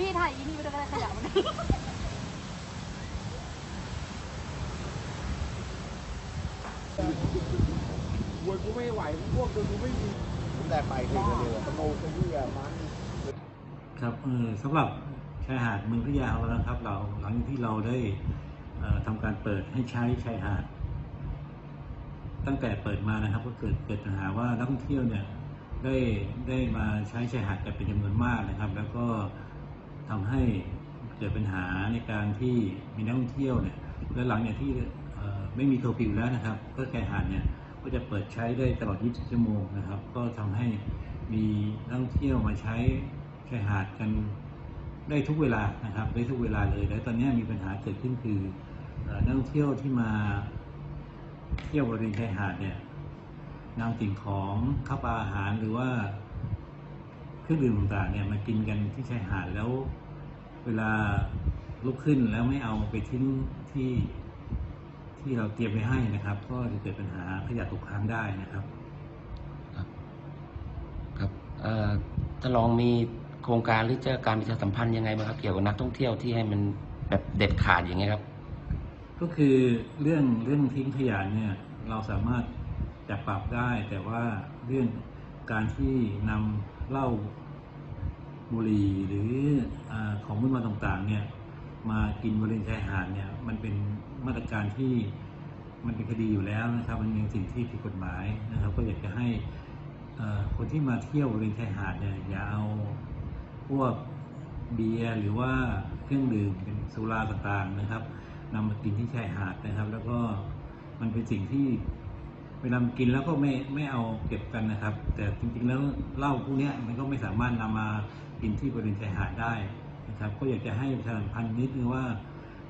พี่ถ่ายอีนี่ไปด้วยก็ได้ขยะมันวัวกูไม่ไหวพวกกูไม่มีผมแต่ไปที่เดียวโมกที่อะมันครับเออสำหรับชายหาดเมืองพัทยาของเรานะครับ เราหลังจากที่เราได้ทำการเปิดให้ใช้ชายหาด ตั้งแต่เปิดมานะครับ ก็เกิดเกิดปัญหาว่านักท่องเที่ยวเนี่ยได้ได้มาใช้ชายหาดกันเป็นจำนวนมากนะครับ แล้วก็ ทำให้เกิดปัญหาในการที่มีนักท่องเที่ยวเนี่ยและหลังจากที่เอ่ไม่มีเคอร์ฟิวแล้วนะครับ ก็ชายหาดเนี่ยก็จะเปิดใช้ได้ตลอด 24 ชั่วโมงนะครับ ก็ทำให้มีนักท่องเที่ยวมาใช้ชายหาดกันได้ทุกเวลานะครับ ได้ทุกเวลาเลย แล้วตอนนี้มีปัญหาเกิดขึ้นคือนักท่องเที่ยวที่มาเที่ยวบริเวณชายหาดเนี่ยนำสิ่งของข้าวปลาอาหารหรือว่า รื่องดื่มต่างๆเนี่ยมากินกันที่ชายหาดแล้ว เวลาลุกขึ้นแล้วไม่เอาไปทิ้งที่ที่เราเตรียมไว้ให้นะครับ ก็จะเกิดปัญหาขยะตกค้างได้นะครับ ครับเอ่อจะลองมีโครงการหรือจะการประชาสัมพันธ์ยังไงบ้างครับ เกี่ยวกับนักท่องเที่ยวที่ให้มันแบบเด็ดขาดอย่างเงี้ยครับ ก็คือเรื่องเรื่องทิ้งขยะเนี่ยเราสามารถจับปรับได้ แต่ว่าเรื่อง การที่นำเหล้าบุหรี่หรืออของมึนเมาต่างๆเนี่ยมากินบริเวณชายหาดเนี่ยมันเป็นมาตรการที่มันเป็นคดีอยู่แล้วนะครับ มันเป็นสิ่งที่ผิดกฎหมายนะครับ ก็อยากจะให้คนที่มาเที่ยวบริเวณชายหาดเนี่ยอย่าเอาพวกเบียร์หรือว่าเครื่องดื่มเป็นสุราต่างๆนะครับนำมากินที่ชายหาดนะครับ แล้วก็มันเป็นสิ่งที่ เวลากินแล้วก็ไม่ไม่เอาเก็บกันนะครับ แต่จริงๆแล้วเหล้าพวกนี้มันก็ไม่สามารถนำมากินที่บริเวณชายหาดได้นะครับก็อยากจะให้ประชาสัมพันธ์นิดนึงว่า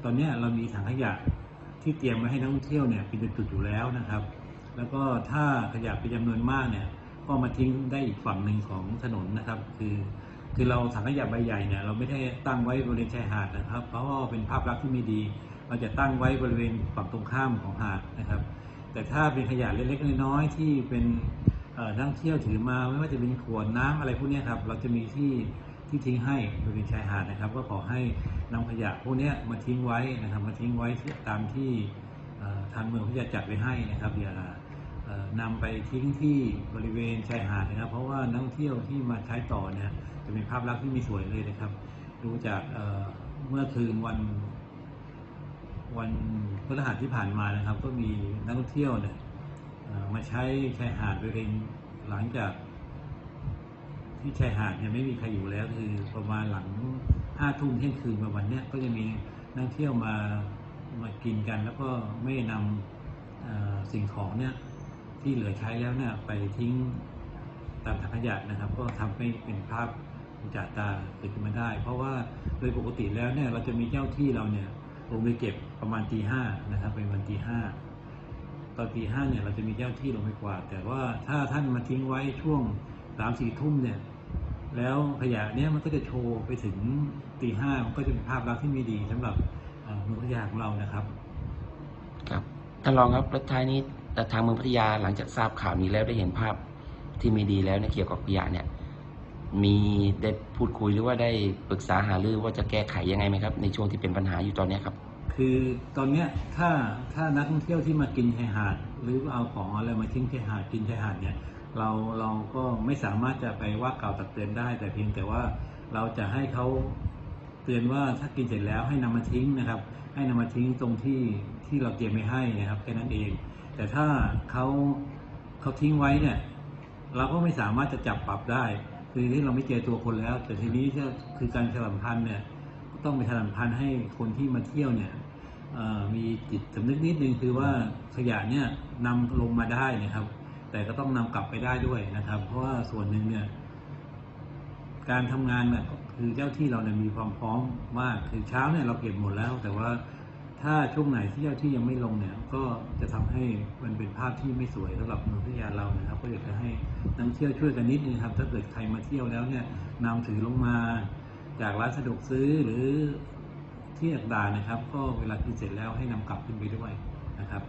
ตอนนี้เรามีถังขยะที่เตรียมไว้ให้นักท่องเที่ยวเนี่ยเป็นจุดๆอยู่แล้วนะครับ แล้วก็ถ้าขยะเป็นจำนวนมากเนี่ยก็มาทิ้งได้อีกฝั่งหนึ่งของถนนนะครับ คือคือเราถังขยะใบใหญ่เนี่ยเราไม่ได้ตั้งไว้บริเวณชายหาดนะครับ เพราะว่าเป็นภาพลักษณ์ที่ไม่ดี เราจะตั้งไว้บริเวณฝั่งตรงข้ามของหาดนะครับ แต่ถ้าเป็นขยะเล็กๆน้อยๆที่เป็นเอ่อนักท่องเที่ยวถือมาไม่ว่าจะเป็นขวดน้ำอะไรพวกนี้ครับเราจะมีที่ที่ทิ้งให้บริเวณชายหาดนะครับ ก็ขอให้นำขยะพวกนี้มาทิ้งไว้นะครับมาทิ้งไว้ตามที่ทางเมืองเขาจะจัดไว้ให้นะครับอย่านำไปทิ้งที่บริเวณชายหาดนะครับ เพราะว่านักท่องเที่ยวที่มาใช้ต่อเนี่ยจะเป็นภาพลักษณ์ที่ไม่สวยเลยนะครับ ดูจากเอ่อเมื่อคืนวัน วันพฤหัสที่ผ่านมานะครับ ก็มีนักท่องเที่ยวเนี่ยมาใช้ชายหาดบริเวณหลังจาก ที่ชายหาดเนี่ยไม่มีใครอยู่แล้วคือประมาณหลังห้าทุ่มเที่ยงคืนมาวันเนี้ยก็จะมีนักท่องเที่ยวมามากินกัน แล้วก็ไม่นำสิ่งของเนี่ยที่เหลือใช้แล้วเนี่ยไปทิ้งตามถังขยะนะครับ ก็ทำให้เป็นภาพจจาตาเกิดขึ้นมาได้ เพราะว่าโดยปกติแล้วเนี่ยเราจะมีเจ้าที่เราเนี่ย ลงไปเก็บประมาณตีห้านะครับเป็นวันตีห้าตอนตีห้าเนี่ยเราจะมีเจ้าที่ลงไปกวาดแต่ว่าถ้าท่านมาทิ้งไว้ช่วงสามสี่ทุ่มเนี่ยแล้วขยะเนี้ยมันก็จะโชว์ไปถึงตีห้ามันก็จะเป็นภาพลักษณ์ที่ไม่ดีสำหรับเอ่อเมืองพัทยาของเรานะครับ ครับท่านรองครับแล้วท้ายนี้แต่ทางเมืองพัทยาหลังจากทราบข่าวนี้แล้วได้เห็นภาพที่ไม่ดีแล้วเนี่ยเกี่ยวกับขยะเนี่ย มีได้พูดคุยหรือว่าได้ปรึกษาหารือว่าจะแก้ไขยังไงไหมครับ ในช่วงที่เป็นปัญหาอยู่ตอนนี้ครับ คือตอนเนี้ยถ้าถ้านักท่องเที่ยวที่มากินชายหาด หรือเอาของอะไรมาทิ้งชายหาดกินชายหาดเนี่ยเราเราก็ไม่สามารถจะไปว่ากล่าวตักเตือนได้ แต่เพียงแต่ว่าเราจะให้เขาเตือนว่าถ้ากินเสร็จแล้วให้นำมาทิ้งนะครับ ให้นำมาทิ้งตรงที่ที่เราเตรียมไว้ให้นะครับแค่นั้นเอง แต่ถ้าเขาเขาทิ้งไว้เนี่ยเราก็ไม่สามารถจะจับปรับได้ คือที่เราไม่เจอตัวคนแล้ว แต่ทีนี้ก็คือการฉลัมพันธ์เนี่ยต้องไปฉลัมพันธ์ให้คนที่มาเที่ยวเนี่ยมีจิตสำนึกนิดนึงคือว่าขยะเนี่ยนำลงมาได้นะครับ แต่ก็ต้องนำกลับไปได้ด้วยนะครับ เพราะว่าส่วนหนึ่งเนี่ยการทำงานเนี่ยคือเจ้าที่เราเนี่ยมีความพร้อมมากคือเช้าเนี่ยเราเก็บหมดแล้ว แต่ว่า ถ้าช่วงไหนที่เจ้าที่ยังไม่ลงเนี่ยก็จะทำให้มันเป็นภาพที่ไม่สวยสำหรับเมืองพัทยาเรานะครับ ก็อยากจะให้นักเที่ยวช่วยกันนิดนึงครับ ถ้าเกิดใครมาเที่ยวแล้วเนี่ยนำถือลงมาจากร้านสะดวกซื้อหรือที่ต่างๆนะครับ ก็เวลากินเสร็จแล้วให้นำกลับขึ้นไปด้วยนะครับ